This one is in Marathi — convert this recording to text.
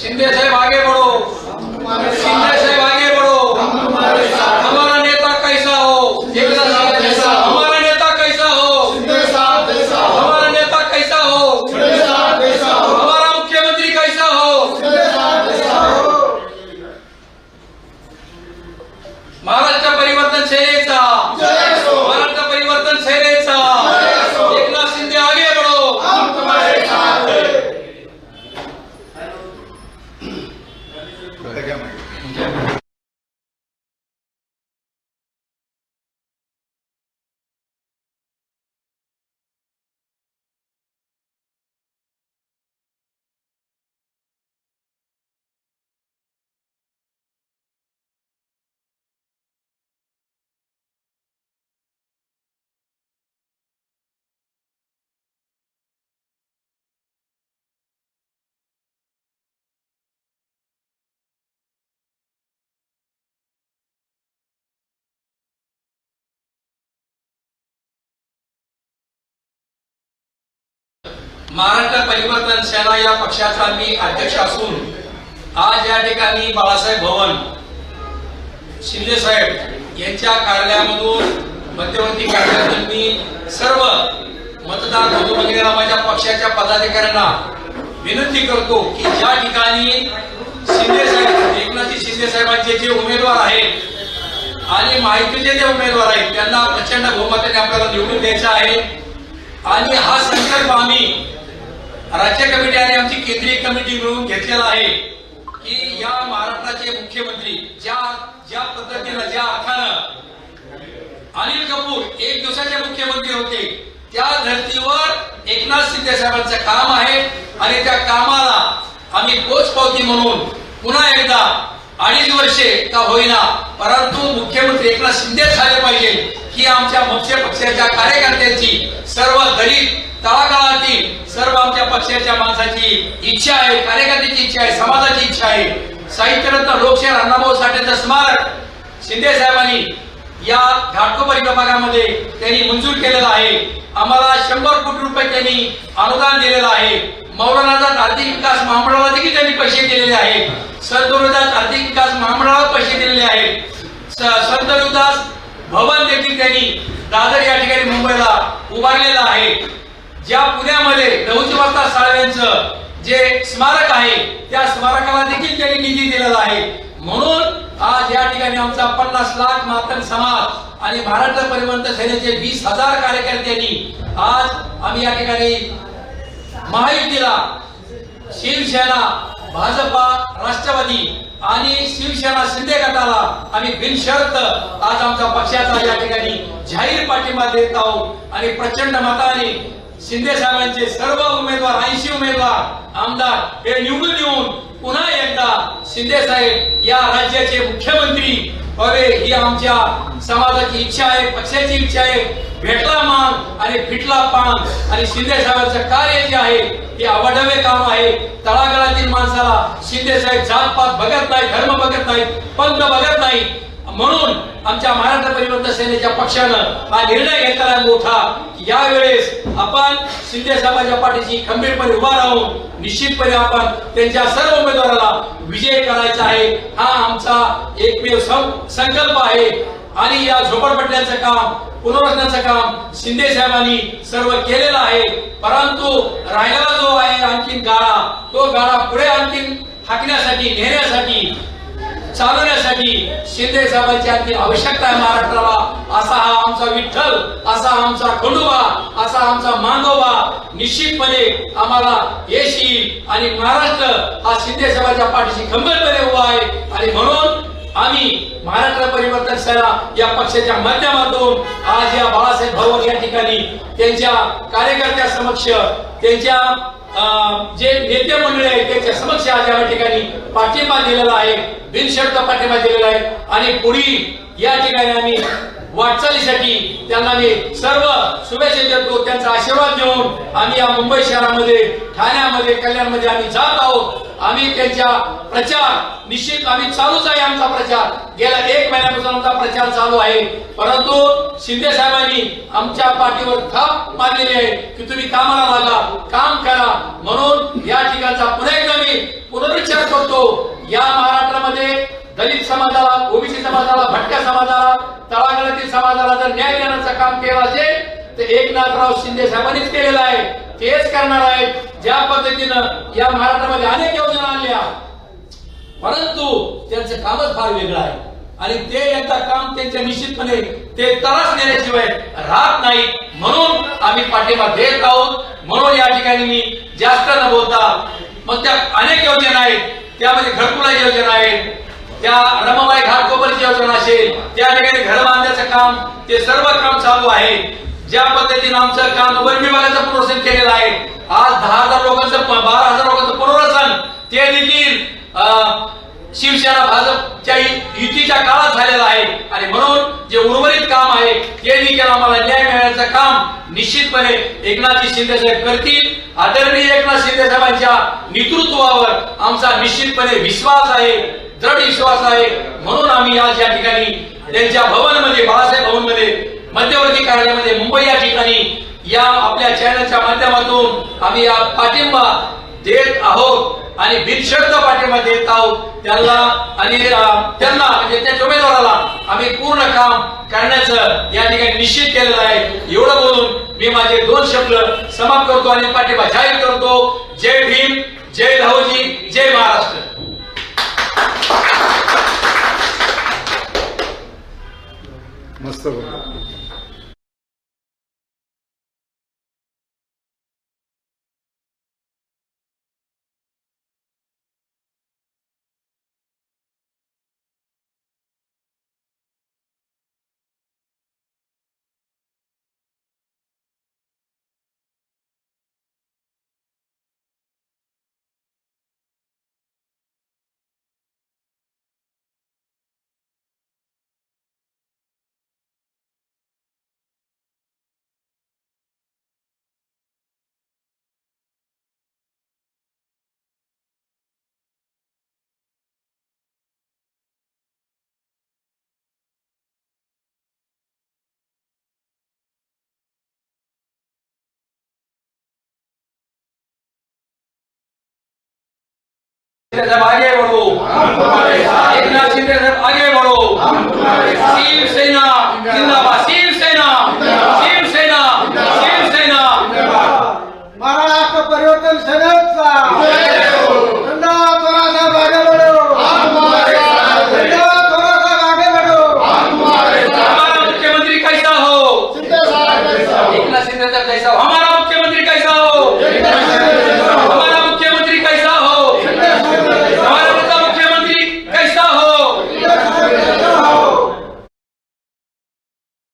शिंदे साहेब आगे महाराष्ट्र परिवर्तन सेना या पक्षाचा मी अध्यक्ष असून आज या ठिकाणी बाळासाहेब भवन शिंदे साहेब यांच्या कार्यालयामधून मध्यवर्ती कार्यालयातून मी सर्व मतदार बंधू भगिनींना माझ्या पक्षाच्या पदाधिकाऱ्यांना विनंती करतो की ज्या ठिकाणी शिंदे साहेब एकनाथजी शिंदे साहेबांचे जे उमेदवार आहेत आणि माहितीचे जे उमेदवार आहेत त्यांना प्रचंड बहुमताने आपल्याला निवडून द्यायचं आहे. आणि हा संकल्प आम्ही राज्य कमिटी आणि आमची केंद्रीय कमिटी मिळून घेतलेला आहे की या महाराष्ट्राचे मुख्यमंत्री ज्या ज्या पद्धतीनं ज्या अर्थानं अनिल कपूर एक दिवसाचे मुख्यमंत्री होते त्या धर्तीवर एकनाथ शिंदे साहेबांचं काम आहे आणि त्या कामाला आम्ही पोचपावती म्हणून पुन्हा एकदा अडीच वर्षे का होईना परंतु मुख्यमंत्री एकनाथ शिंदे झाले पाहिजे ही आमच्या मुख्य पक्षाच्या कार्यकर्त्यांची सर्व दलित तळागाळातील लोकशाहीच्या माणसाची इच्छा आहे कार्यकर्त्याची इच्छा आहे समाजाची इच्छा आहे. साहित्यरत्न लोकशाहीर अण्णाभाऊ साठेचं स्मारक शिंदे साहेबांनी या घाटकोपर विभागामध्ये त्यांनी मंजूर केलेला आहे. आम्हाला शंभर कोटी रुपये त्यांनी अनुदान दिलेलं आहे. मौलानाचा आर्थिक विकास महामंडळाला देखील त्यांनी पैसे दिलेले आहेत. संत गुरुदास आर्थिक विकास महामंडळाला पैसे दिलेले आहेत. संत गुरुदास भवन देखील त्यांनी दादर या ठिकाणी मुंबईला उभारलेला आहे. ज्या पुण्यामध्ये नवजी साळव्यांचं जे स्मारक आहे त्या स्मारकाला देखील त्यांनी निधी दिलेला आहे. म्हणून आज या ठिकाणी आमचा पन्नास लाख मातंग समाज आणि महाराष्ट्र परिवर्तन सेनेचे वीस हजार कार्यकर्त्यांनी आज आम्ही या ठिकाणी महायुतीला शिवसेना भाजपा राष्ट्रवादी आणि शिवसेना शिंदे गटाला आम्ही बिनशर्त आज आमचा पक्षाचा या ठिकाणी जाहीर पाठिंबा देत आहोत आणि प्रचंड मताने शिंदे साहेबांचे सर्व उमेदवार ऐंशी उमेदवार आमदार हे निवडून येऊन पुन्हा एकदा शिंदे साहेब या राज्याचे मुख्यमंत्री व्हावे ही आमच्या समाजाची इच्छा आहे पक्षाची इच्छा आहे. भेटला मान आणि फिटला पान आणि शिंदे साहेबांचं कार्य जे आहे हे आवडवे काम आहे. तळागाळातील माणसाला शिंदे साहेब जात पात बघत नाही धर्म बघत नाही पंथ बघत नाही म्हणून आमच्या महाराष्ट्र परिवर्तन सेनेच्या पक्षानं हा निर्णय घेतला मोठा. यावेळेस आपण शिंदे साहेबांच्या पाठीशी खंबीरपणे उभा राहून निश्चितपणे आपण त्यांच्या सर्व उमेदवाराला विजय करायचा आहे. हा आमचा एकमेव सं- संकल्प आहे. आणि या झोपडपट्ट्याचं काम पुनर्वसनाचं काम शिंदे साहेबांनी सर्व केलेलं आहे. परंतु राहिलेला जो आहे आणखीन गाळा तो गाळा पुढे आणखीन हाकण्यासाठी नेण्यासाठी चालवण्यासाठी शिंदे साहेबांची आणखी आवश्यकता आहे महाराष्ट्राला. असा हा आमचा विठ्ठल असा आमचा खंडोबा असा आमचा मांगोबा निश्चितपणे आम्हाला यश येईल आणि महाराष्ट्र हा शिंदे साहेबांच्या पाठीशी खंबीरपणे उभा आहे. आणि म्हणून आम्ही महाराष्ट्र परिवर्तन सेना या पक्षाच्या माध्यमातून आज या बाळासाहेब भाऊ या ठिकाणी त्यांच्या कार्यकर्त्या समक्ष त्यांच्या जे नेते मंडळी आहेत त्यांच्या समक्ष आज या ठिकाणी पाठिंबा दिलेला आहे. बिनशर्त पाठिंबा दिलेला आहे. आणि पुढील या ठिकाणी आम्ही वाटचालीसाठी त्यांना मी सर्व शुभेच्छा देतो त्यांचा आशीर्वाद घेऊन आम्ही या मुंबई शहरामध्ये ठाण्यामध्ये कल्याणमध्ये आम्ही जात आहोत. आम्ही त्यांच्या प्रचार निश्चित आम्ही चालूच आहे आमचा प्रचार. गेल्या एक महिन्यापासून आमचा प्रचार चालू आहे. परंतु शिंदे साहेबांनी आमच्या पाठीवर थाप मारलेली आहे की तुम्ही कामाला लागा काम करा. म्हणून या ठिकाणचा पुन्हा एकदा मी पुनरुच्चार करतो. या दलित समाजाला ओबीसी समाजाला भटक्या समाजाला तळागाळातील समाजाला जर न्याय देण्याचं काम केलं असेल तर एकनाथराव शिंदे साहेबांनीच केलेलं आहे. तेच करणार आहेत. ज्या पद्धतीनं या महाराष्ट्रामध्ये अनेक योजना आणल्या परंतु त्यांचं कामच फार वेगळं आहे. आणि ते एकदा काम त्यांच्या निश्चितपणे ते त्रास देण्याशिवाय राहत नाही म्हणून आम्ही पाठिंबा देत आहोत म्हणून या ठिकाणी मी जास्त न बोलता मग त्या अनेक योजना आहेत. त्यामध्ये घरकुला योजना आहेत. त्या रमाबाई घाटकोपरची योजना असेल त्या ठिकाणी घर बांधण्याचं काम ते सर्व काम चालू आहे. ज्या पद्धतीने आमचं काम वन विभागाचं पुनर्वसन केलेलं आहे आज दहा हजार लोकांचं बारा हजार लोकांचं पुनर्वसन ते देखील अं, शिवसेना भाजपच्या युतीच्या काळात झालेला आहे. आणि म्हणून जे उर्वरित काम आहे ते देखील आम्हाला न्याय मिळण्याचं काम निश्चितपणे एकनाथजी शिंदे साहेब करतील. आदरणीय एकनाथ शिंदे साहेबांच्या नेतृत्वावर आमचा निश्चितपणे विश्वास आहे दृढ विश्वास आहे. म्हणून आम्ही आज या ठिकाणी त्यांच्या भवनमध्ये बाळासाहेब भवनमध्ये मध्यवर्ती कार्यालयामध्ये मुंबई या ठिकाणी या आपल्या चॅनलच्या माध्यमातून आम्ही या पाठिंबा देत आहोत. आणि बिनशर्त पाठिंबा देत आहोत. त्यांना आणि त्यांना म्हणजे त्यांच्या उमेदवाराला आम्ही पूर्ण काम करण्याचं या ठिकाणी निश्चित केलेलं आहे. एवढं बोलून मी माझे दोन शब्द समाप्त करतो आणि पाठिंबा जाहीर करतो. जय भीम जय धावजी जय महाराष्ट्र. मस्त बोला साहब आगे बढ़ो। एक नाथ शिंदे साहब आगे बढ़ो। शिवसेना।